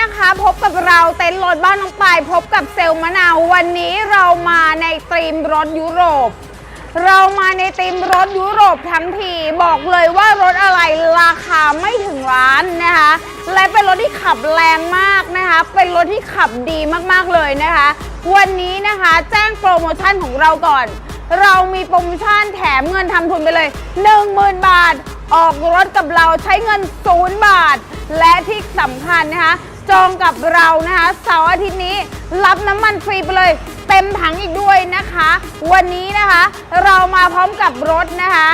นะคะ พบกับเราเต็นท์รถบ้านน้องปายพบกับเซลล์มะนาววันนี้เรามาในตรีมรถยุโรป เรามาในตรีมรถยุโรปทั้งทีบอกเลยว่ารถอะไรราคาไม่ถึงล้านนะคะ และเป็นรถที่ขับแรงมากนะคะ เป็นรถที่ขับดีมากๆเลยนะคะ วันนี้นะคะแจ้งโปรโมชั่นของเราก่อน เรามีโปรโมชั่นแถมเงินทำทุนไปเลย 10,000 บาท ออกรถกับเราใช้เงิน 0 บาทและที่สำคัญนะคะ จองกับเรานะคะเสาร์อาทิตย์นี้รับน้ำมันฟรีไปเลย เต็มถังอีกด้วยนะคะ วันนี้นะคะเรามาพร้อมกับรถนะคะ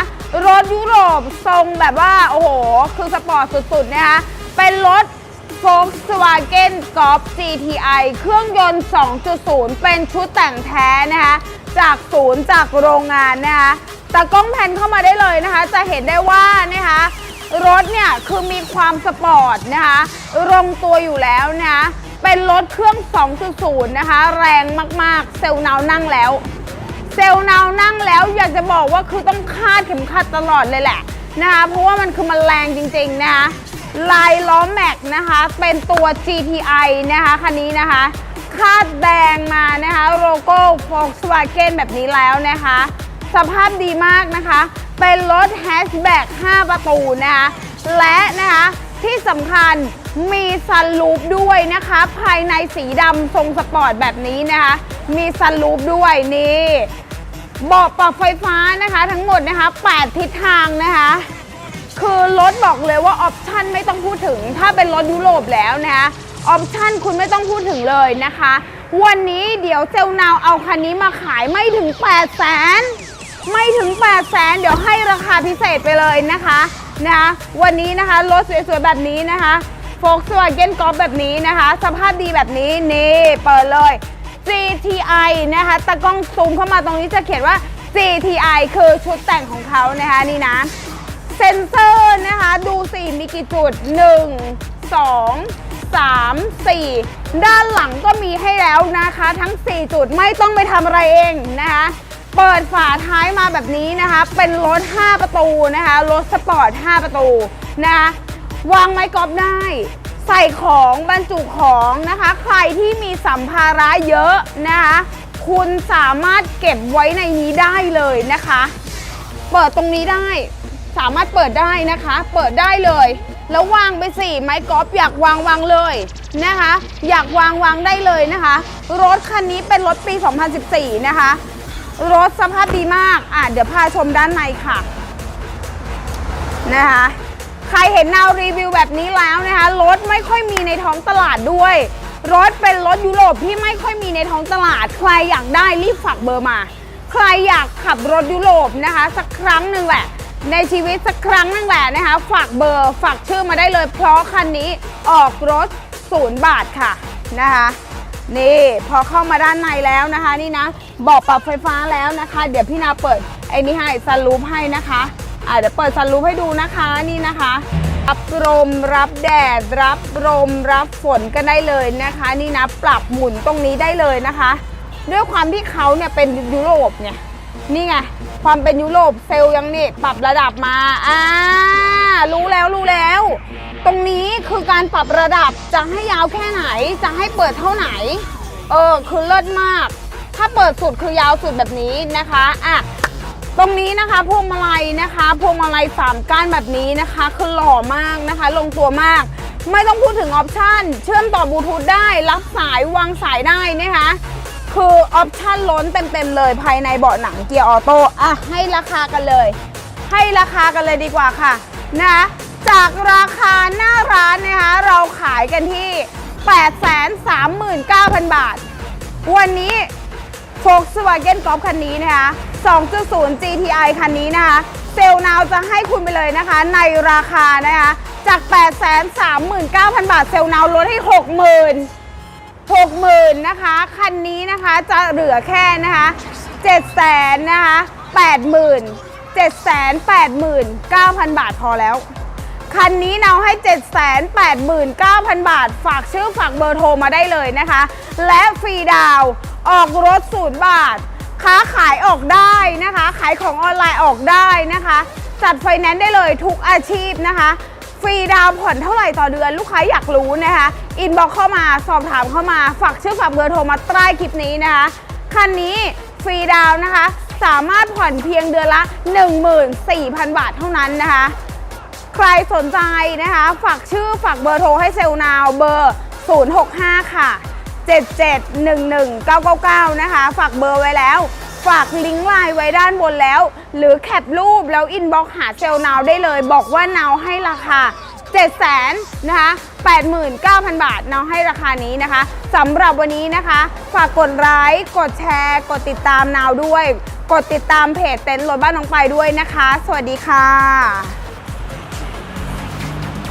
รถยุโรปทรงแบบว่า โอ้โห คือสปอร์ตสุดๆนะคะ เป็นรถ Volkswagen Golf GTI เครื่องยนต์ 2.0 เป็นชุดแต่งแท้นะคะ จากศูนย์จากโรงงานนะคะแต่กล้องแพนเข้ามาได้เลยนะคะ จะเห็นได้ว่านะคะ รถเนี่ยคือมีความสปอร์ตนะคะลงตัวอยู่แล้วนะคะเป็นรถเครื่อง 2.0 นะคะ แรงมากๆ เซลล์นาวนั่งแล้ว เซลล์นาวนั่งแล้วอยากจะบอกว่าคือต้องคาดเข็มขัดตลอดเลยแหละนะคะเพราะว่ามันคือมันแรงจริงๆนะคะลายล้อแม็กนะคะ เป็นตัว GTI นะคะคันนี้นะคะ คาดแดงมานะคะโลโก้ Volkswagen แบบนี้แล้วนะคะ สภาพดีมากนะคะ เป็นรถแฮชแบ็ก5 ประตูนะคะ และนะคะที่สำคัญมีซันลูปด้วยนะคะ ภายในสีดำทรงสปอร์ตแบบนี้นะคะ มีซันลูปด้วยนี่เบาะปรับไฟฟ้านะคะทั้งหมดนะคะ 8 ทิศทางนะคะ คือรถบอกเลยว่าออปชั่นไม่ต้องพูดถึง ถ้าเป็นรถยุโรปแล้วนะคะออปชั่นคุณไม่ต้องพูดถึงเลยนะคะ วันนี้เดี๋ยวเซลนาวเอาคันนี้มาขายไม่ถึง 8 0 0แสน ไม่ถึง 8 0 0แสนเดี๋ยวให้ราคาพิเศษไปเลยนะคะนะคะวันนี้นะคะรถสวยๆแบบนี้นะคะ Volkswagen Golf แบบนี้นะคะ สภาพดีแบบนี้นี่เปิดเลย GTI นะคะตะกล้องซูมเข้ามาตรงนี้จะเขียนว่า GTI คือชุดแต่งของเขานะคะนี่นะเซนเซอร์นะคะดูสิมีกี่จุด 1 2 3 4 ด้านหลังก็มีให้แล้วนะคะ ทั้ง 4 จุดไม่ต้องไปทำอะไรเองนะคะ เปิดฝาท้ายมาแบบนี้นะคะ เป็นรถ 5 ประตูนะคะ รถสปอร์ต 5 ประตูนะคะวางไม้กอล์ฟได้ ใส่ของบรรจุของนะคะ ใครที่มีสัมภาระเยอะนะคะ คุณสามารถเก็บไว้ในนี้ได้เลยนะคะ เปิดตรงนี้ได้ สามารถเปิดได้นะคะ เปิดได้เลย แล้ววางไปสิไม้กอล์ฟอยากวางวางเลยนะคะ อยากวางวางได้เลยนะคะ รถคันนี้เป็นรถปี 2014 นะคะ รถสภาพดีมากอะเดี๋ยวพาชมด้านในค่ะนะคะใครเห็นนาวรีวิวแบบนี้แล้วนะคะรถไม่ค่อยมีในท้องตลาดด้วย รถเป็นรถยุโรปที่ไม่ค่อยมีในท้องตลาด ใครอยากได้รีบฝากเบอร์มา ใครอยากขับรถยุโรปนะคะ สักครั้งหนึ่งแหละ ในชีวิตสักครั้งหนึ่งแหละนะคะ ฝากเบอร์ฝากชื่อมาได้เลยเพราะคันนี้ออกรถศูนย์บาทค่ะนะคะ นี่พอเข้ามาด้านในแล้วนะคะ นี่นะบอกปรับไฟฟ้าแล้วนะคะ เดี๋ยวพี่นาเปิดไอ้นี่ให้ซันรูปให้นะคะอ่าเดี๋ยวเปิดซันรูปให้ดูนะคะนี่นะคะรับลมรับแดด รับลมรับฝนกันได้เลยนะคะ นี่นะปรับหมุนตรงนี้ได้เลยนะคะ ด้วยความที่เขาเนี่ยเป็นยุโรปไงนี่ไงความเป็นยุโรปเซลล์ยังนี่ปรับระดับมาอ่า รู้แล้วรู้แล้ว ตรงนี้คือการปรับระดับจะให้ยาวแค่ไหน จะให้เปิดเท่าไหน เออ คือเลิศมาก ถ้าเปิดสุดคือยาวสุดแบบนี้นะคะอะตรงนี้นะคะพวงมาลัยนะคะพวงมาลัยสามก้านแบบนี้นะคะคือหล่อมากนะคะ ลงตัวมาก ไม่ต้องพูดถึงออปชันเชื่อมต่อบลูทูธได้ รับสายวางสายได้นะคะคือออปชันล้นเต็มๆเลยภายในเบาะหนังเกียร์ออโต้อะให้ราคากันเลย ให้ราคากันเลยดีกว่าค่ะ นะจากราคาหน้าร้านนะคะเราขายกันที่ 839,000 บาท วันนี้ Volkswagen Golf คันนี้นะคะ 2.0 GTI คันนี้นะคะ เซล์นาวจะให้คุณไปเลยนะคะ ในราคานะคะ จาก 839,000 บาท เซลนาวลดให้ 60,000 60,000นะคะ คันนี้นะคะจะเหลือแค่นะคะ700,000นะคะ80,000 789,000 บาทพอแล้ว คันนี้เราให้ 789,000 บาท ฝากชื่อฝากเบอร์โทรมาได้เลยนะคะ และฟรีดาวออกรถศูนย์บาท ค้าขายออกได้นะคะ ขายของออนไลน์ออกได้นะคะ จัดไฟแนนซ์ได้เลยทุกอาชีพนะคะฟรีดาวผ่อนเท่าไหร่ต่อเดือนลูกค้าอยากรู้นะคะ อินบ็อกเข้ามาสอบถามเข้ามา ฝากชื่อฝากเบอร์โทรมาใต้คลิปนี้นะคะ คันนี้ฟรีดาวนะคะ สามารถผ่อนเพียงเดือนละ 14,000 บาทเท่านั้นนะคะ ใครสนใจนะคะ ฝากชื่อฝากเบอร์โทรให้เซลนาวเบอร์ 065 ค่ะ 7711999 นะคะ ฝากเบอร์ไว้แล้ว ฝากลิงก์ไลน์ไว้ด้านบนแล้ว หรือแคปรูปแล้วอินบ็อกหาเซลนาวได้เลย บอกว่านาวให้ราคา7 0 0 0 0นะคะ89,000 บาทนาวให้ราคานี้นะคะสำหรับวันนี้นะคะ ฝากกดไลค์กดแชร์ กดติดตามนาวด้วย กดติดตามเพจเต็นท์รถบ้านน้องไปด้วยนะคะ สวัสดีค่ะ